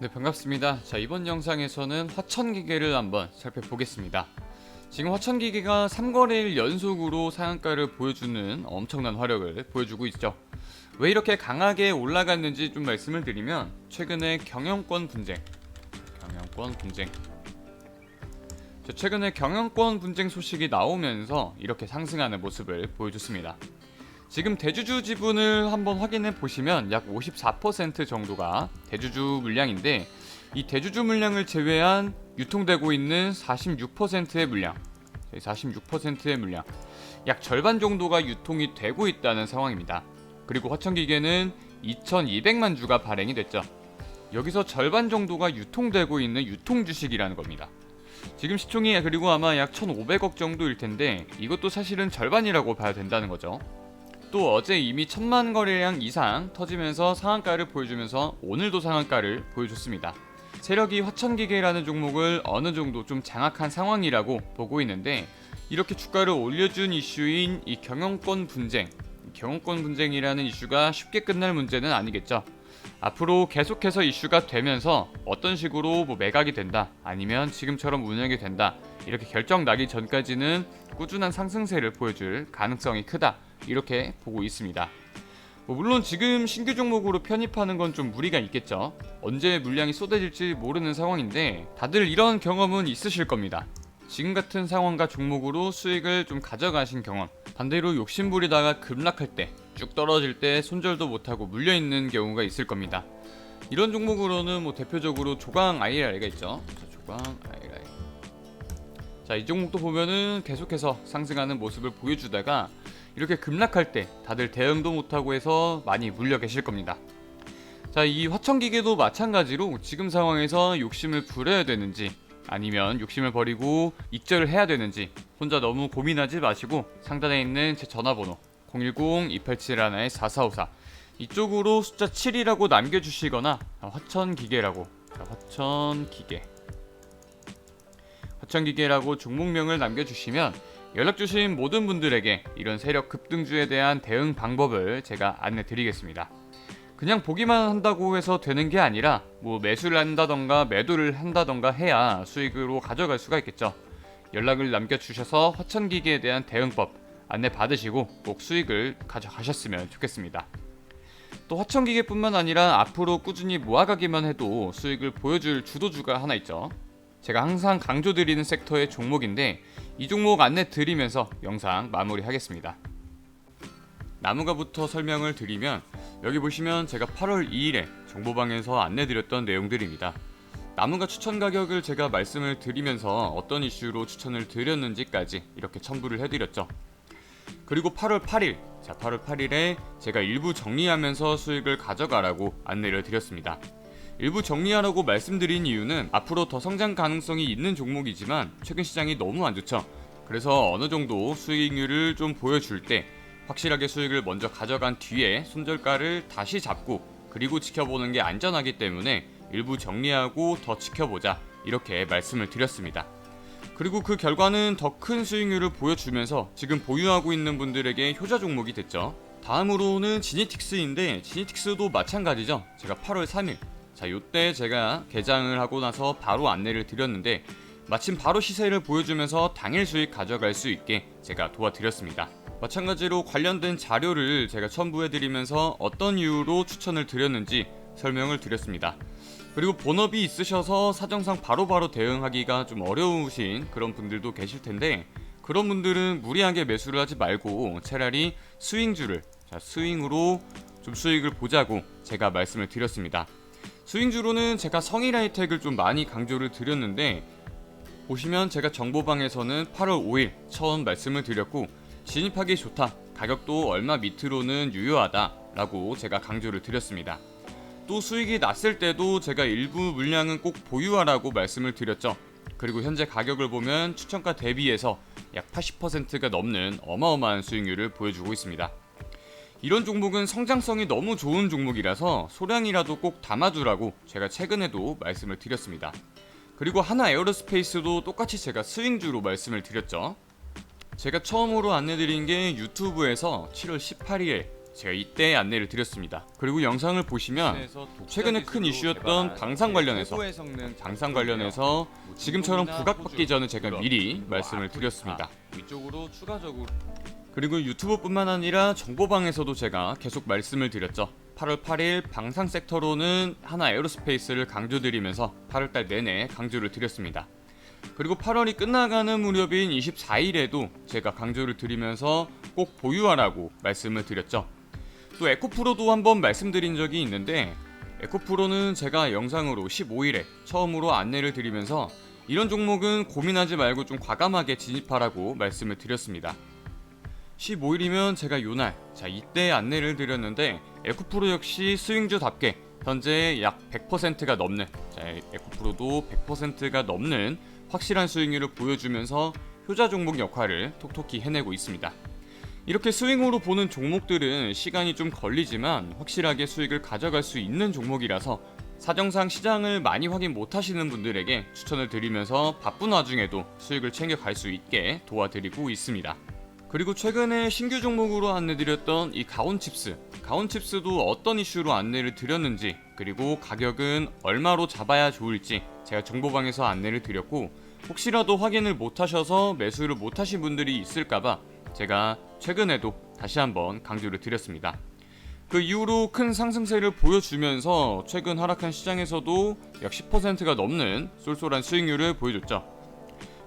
네 반갑습니다. 자 이번 영상에서는 화천기계를 한번 살펴보겠습니다. 지금 화천기계가 3거래일 연속으로 상한가를 보여주는 엄청난 화력을 보여주고 있죠. 왜 이렇게 강하게 올라갔는지 좀 말씀을 드리면 최근에 경영권 분쟁, 경영권 분쟁. 자, 최근에 경영권 분쟁 소식이 나오면서 이렇게 상승하는 모습을 보여줬습니다. 지금 대주주 지분을 한번 확인해 보시면 약 54% 정도가 대주주 물량인데 이 대주주 물량을 제외한 유통되고 있는 46%의 물량, 46%의 물량, 약 절반 정도가 유통이 되고 있다는 상황입니다. 그리고 화천기계는 2,200만 주가 발행이 됐죠. 여기서 절반 정도가 유통되고 있는 유통 주식이라는 겁니다. 지금 시총이 그리고 아마 약 1,500억 정도일 텐데 이것도 사실은 절반이라고 봐야 된다는 거죠. 또 어제 이미 천만 거래량 이상 터지면서 상한가를 보여주면서 오늘도 상한가를 보여줬습니다. 세력이 화천기계라는 종목을 어느 정도 좀 장악한 상황이라고 보고 있는데 이렇게 주가를 올려준 이슈인 이 경영권 분쟁, 경영권 분쟁이라는 이슈가 쉽게 끝날 문제는 아니겠죠. 앞으로 계속해서 이슈가 되면서 어떤 식으로 뭐 매각이 된다 아니면 지금처럼 운영이 된다 이렇게 결정 나기 전까지는 꾸준한 상승세를 보여줄 가능성이 크다 이렇게 보고 있습니다. 뭐 물론 지금 신규 종목으로 편입하는 건 좀 무리가 있겠죠. 언제 물량이 쏟아질지 모르는 상황인데 다들 이런 경험은 있으실 겁니다. 지금 같은 상황과 종목으로 수익을 좀 가져가신 경험. 반대로 욕심부리다가 급락할 때, 쭉 떨어질 때 손절도 못하고 물려 있는 경우가 있을 겁니다. 이런 종목으로는 뭐 대표적으로 조강 IRI가 있죠. 자, 조강 IRI. 자, 이 종목도 보면은 계속해서 상승하는 모습을 보여주다가 이렇게 급락할 때 다들 대응도 못하고 해서 많이 물려 계실 겁니다. 자, 이 화천기계도 마찬가지로 지금 상황에서 욕심을 부려야 되는지 아니면 욕심을 버리고 익절을 해야 되는지 혼자 너무 고민하지 마시고 상단에 있는 제 전화번호 010-287-4454 이쪽으로 숫자 7이라고 남겨주시거나 화천기계라고 자, 화천기계 화천기계라고 종목명을 남겨주시면 연락 주신 모든 분들에게 이런 세력 급등주에 대한 대응 방법을 제가 안내 드리겠습니다. 그냥 보기만 한다고 해서 되는 게 아니라 뭐 매수를 한다던가 매도를 한다던가 해야 수익으로 가져갈 수가 있겠죠. 연락을 남겨주셔서 화천기계에 대한 대응법 안내 받으시고 꼭 수익을 가져가셨으면 좋겠습니다. 또 화천기계뿐만 아니라 앞으로 꾸준히 모아가기만 해도 수익을 보여줄 주도주가 하나 있죠. 제가 항상 강조드리는 섹터의 종목인데 이 종목 안내 드리면서 영상 마무리하겠습니다. 나무가부터 설명을 드리면 여기 보시면 제가 8월 2일에 정보방에서 안내드렸던 내용들입니다. 나무가 추천 가격을 제가 말씀을 드리면서 어떤 이슈로 추천을 드렸는지까지 이렇게 첨부를 해드렸죠. 그리고 8월 8일, 자 8월 8일에 제가 일부 정리하면서 수익을 가져가라고 안내를 드렸습니다. 일부 정리하라고 말씀드린 이유는 앞으로 더 성장 가능성이 있는 종목이지만 최근 시장이 너무 안 좋죠. 그래서 어느 정도 수익률을 좀 보여줄 때 확실하게 수익을 먼저 가져간 뒤에 손절가를 다시 잡고 그리고 지켜보는 게 안전하기 때문에 일부 정리하고 더 지켜보자 이렇게 말씀을 드렸습니다. 그리고 그 결과는 더 큰 수익률을 보여주면서 지금 보유하고 있는 분들에게 효자 종목이 됐죠. 다음으로는 지니틱스인데 지니틱스도 마찬가지죠. 제가 8월 3일 자 요때 제가 개장을 하고 나서 바로 안내를 드렸는데 마침 바로 시세를 보여주면서 당일 수익 가져갈 수 있게 제가 도와드렸습니다. 마찬가지로 관련된 자료를 제가 첨부해드리면서 어떤 이유로 추천을 드렸는지 설명을 드렸습니다. 그리고 본업이 있으셔서 사정상 바로바로 대응하기가 좀 어려우신 그런 분들도 계실 텐데 그런 분들은 무리하게 매수를 하지 말고 차라리 스윙주를 자, 스윙으로 좀 수익을 보자고 제가 말씀을 드렸습니다. 스윙주로는 제가 성일 하이텍을 좀 많이 강조를 드렸는데 보시면 제가 정보방에서는 8월 5일 처음 말씀을 드렸고 진입하기 좋다. 가격도 얼마 밑으로는 유효하다. 라고 제가 강조를 드렸습니다. 또 수익이 났을 때도 제가 일부 물량은 꼭 보유하라고 말씀을 드렸죠. 그리고 현재 가격을 보면 추천가 대비해서 약 80%가 넘는 어마어마한 수익률을 보여주고 있습니다. 이런 종목은 성장성이 너무 좋은 종목이라서 소량이라도 꼭 담아두라고 제가 최근에도 말씀을 드렸습니다. 그리고 하나 에어로스페이스도 똑같이 제가 스윙주로 말씀을 드렸죠. 제가 처음으로 안내드린 게 유튜브에서 7월 18일에 제가 이때 안내를 드렸습니다. 그리고 영상을 보시면 최근에 큰 이슈였던 방산 관련해서 방산 관련해서 지금처럼 부각받기 전에 제가 미리 말씀을 드렸습니다. 위쪽으로 추가적으로 그리고 유튜브뿐만 아니라 정보방에서도 제가 계속 말씀을 드렸죠. 8월 8일 방산 섹터로는 하나 에어로스페이스를 강조드리면서 8월달 내내 강조를 드렸습니다. 그리고 8월이 끝나가는 무렵인 24일에도 제가 강조를 드리면서 꼭 보유하라고 말씀을 드렸죠. 또 에코프로도 한번 말씀드린 적이 있는데 에코프로는 제가 영상으로 15일에 처음으로 안내를 드리면서 이런 종목은 고민하지 말고 좀 과감하게 진입하라고 말씀을 드렸습니다. 15일이면 제가 요날 자 이때 안내를 드렸는데 에코프로 역시 스윙주답게 현재 약 100%가 넘는 자 에코프로도 100%가 넘는 확실한 수익률을 보여주면서 효자 종목 역할을 톡톡히 해내고 있습니다. 이렇게 스윙으로 보는 종목들은 시간이 좀 걸리지만 확실하게 수익을 가져갈 수 있는 종목이라서 사정상 시장을 많이 확인 못 하시는 분들에게 추천을 드리면서 바쁜 와중에도 수익을 챙겨갈 수 있게 도와드리고 있습니다. 그리고 최근에 신규 종목으로 안내드렸던 이 가온칩스 가온칩스도 어떤 이슈로 안내를 드렸는지 그리고 가격은 얼마로 잡아야 좋을지 제가 정보방에서 안내를 드렸고 혹시라도 확인을 못하셔서 매수를 못하신 분들이 있을까봐 제가 최근에도 다시 한번 강조를 드렸습니다. 그 이후로 큰 상승세를 보여주면서 최근 하락한 시장에서도 약 10%가 넘는 쏠쏠한 수익률을 보여줬죠.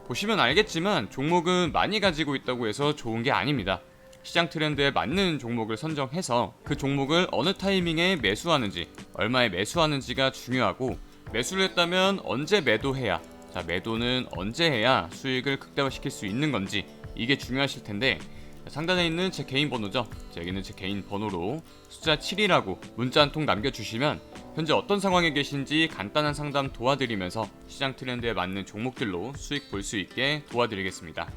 보시면 알겠지만 종목은 많이 가지고 있다고 해서 좋은 게 아닙니다. 시장 트렌드에 맞는 종목을 선정해서 그 종목을 어느 타이밍에 매수하는지, 얼마에 매수하는지가 중요하고 매수를 했다면 언제 매도해야, 자 매도는 언제 해야 수익을 극대화시킬 수 있는 건지 이게 중요하실 텐데 상단에 있는 제 개인 번호죠. 자, 여기는 제 개인 번호로 숫자 7이라고 문자 한 통 남겨주시면 현재 어떤 상황에 계신지 간단한 상담 도와드리면서 시장 트렌드에 맞는 종목들로 수익 볼 수 있게 도와드리겠습니다.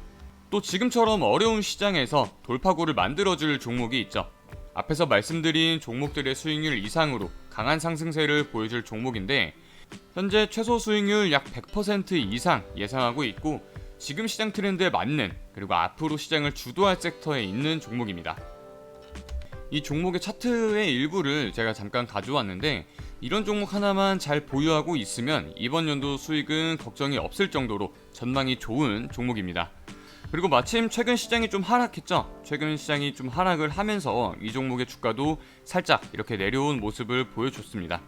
또 지금처럼 어려운 시장에서 돌파구를 만들어줄 종목이 있죠. 앞에서 말씀드린 종목들의 수익률 이상으로 강한 상승세를 보여줄 종목인데 현재 최소 수익률 약 100% 이상 예상하고 있고 지금 시장 트렌드에 맞는 그리고 앞으로 시장을 주도할 섹터에 있는 종목입니다. 이 종목의 차트의 일부를 제가 잠깐 가져왔는데 이런 종목 하나만 잘 보유하고 있으면 이번 연도 수익은 걱정이 없을 정도로 전망이 좋은 종목입니다. 그리고 마침 최근 시장이 좀 하락했죠. 최근 시장이 좀 하락을 하면서 이 종목의 주가도 살짝 이렇게 내려온 모습을 보여줬습니다.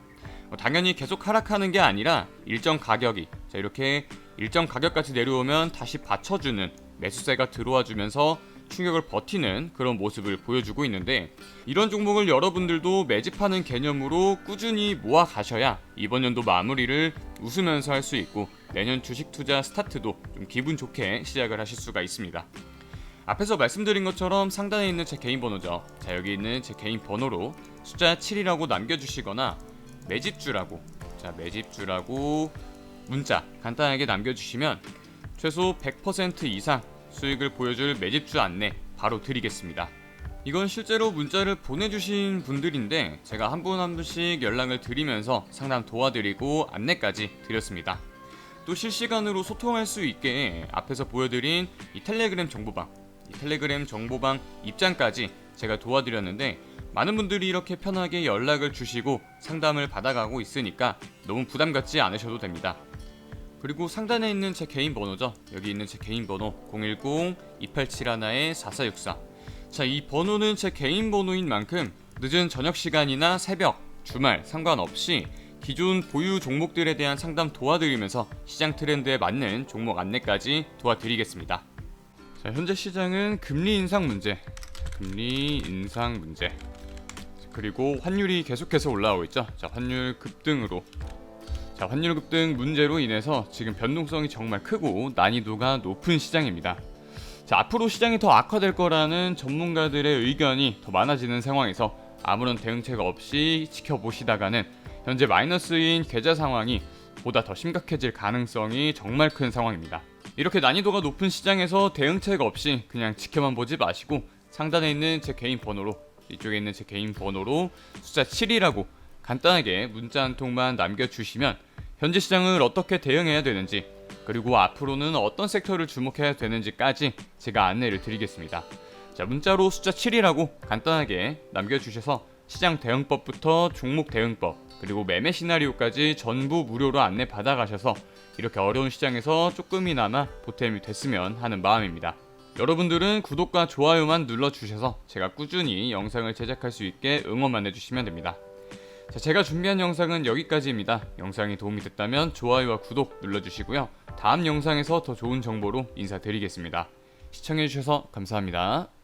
어, 당연히 계속 하락하는 게 아니라 일정 가격이 자 이렇게 일정 가격까지 내려오면 다시 받쳐주는 매수세가 들어와 주면서 충격을 버티는 그런 모습을 보여주고 있는데 이런 종목을 여러분들도 매집하는 개념으로 꾸준히 모아 가셔야 이번 연도 마무리를 웃으면서 할 수 있고 내년 주식 투자 스타트도 좀 기분 좋게 시작을 하실 수가 있습니다. 앞에서 말씀드린 것처럼 상단에 있는 제 개인 번호죠. 자 여기 있는 제 개인 번호로 숫자 7이라고 남겨주시거나 매집주라고 자 매집주라고 문자 간단하게 남겨주시면 최소 100% 이상 수익을 보여줄 매집주 안내 바로 드리겠습니다. 이건 실제로 문자를 보내주신 분들인데 제가 한분한 분씩 연락을 드리면서 상담 도와드리고 안내까지 드렸습니다. 또 실시간으로 소통할 수 있게 앞에서 보여드린 이 텔레그램 정보방, 이 텔레그램 정보방 입장까지 제가 도와드렸는데 많은 분들이 이렇게 편하게 연락을 주시고 상담을 받아가고 있으니까 너무 부담 갖지 않으셔도 됩니다. 그리고 상단에 있는 제 개인 번호죠. 여기 있는 제 개인 번호 010-2871-4464. 자, 이 번호는 제 개인 번호인 만큼 늦은 저녁 시간이나 새벽, 주말 상관없이 기존 보유 종목들에 대한 상담 도와드리면서 시장 트렌드에 맞는 종목 안내까지 도와드리겠습니다. 자, 현재 시장은 금리 인상 문제, 금리 인상 문제, 그리고 환율이 계속해서 올라오고 있죠. 자, 환율 급등으로 자, 환율 급등 문제로 인해서 지금 변동성이 정말 크고 난이도가 높은 시장입니다. 자, 앞으로 시장이 더 악화될 거라는 전문가들의 의견이 더 많아지는 상황에서 아무런 대응책 없이 지켜보시다가는 현재 마이너스인 계좌 상황이 보다 더 심각해질 가능성이 정말 큰 상황입니다. 이렇게 난이도가 높은 시장에서 대응책 없이 그냥 지켜만 보지 마시고 상단에 있는 제 개인 번호로 이쪽에 있는 제 개인 번호로 숫자 7이라고 간단하게 문자 한 통만 남겨주시면 현재 시장을 어떻게 대응해야 되는지 그리고 앞으로는 어떤 섹터를 주목해야 되는지까지 제가 안내를 드리겠습니다. 자, 문자로 숫자 7이라고 간단하게 남겨주셔서 시장 대응법부터 종목 대응법, 그리고 매매 시나리오까지 전부 무료로 안내 받아가셔서 이렇게 어려운 시장에서 조금이나마 보탬이 됐으면 하는 마음입니다. 여러분들은 구독과 좋아요만 눌러주셔서 제가 꾸준히 영상을 제작할 수 있게 응원만 해주시면 됩니다. 자, 제가 준비한 영상은 여기까지입니다. 영상이 도움이 됐다면 좋아요와 구독 눌러주시고요. 다음 영상에서 더 좋은 정보로 인사드리겠습니다. 시청해주셔서 감사합니다.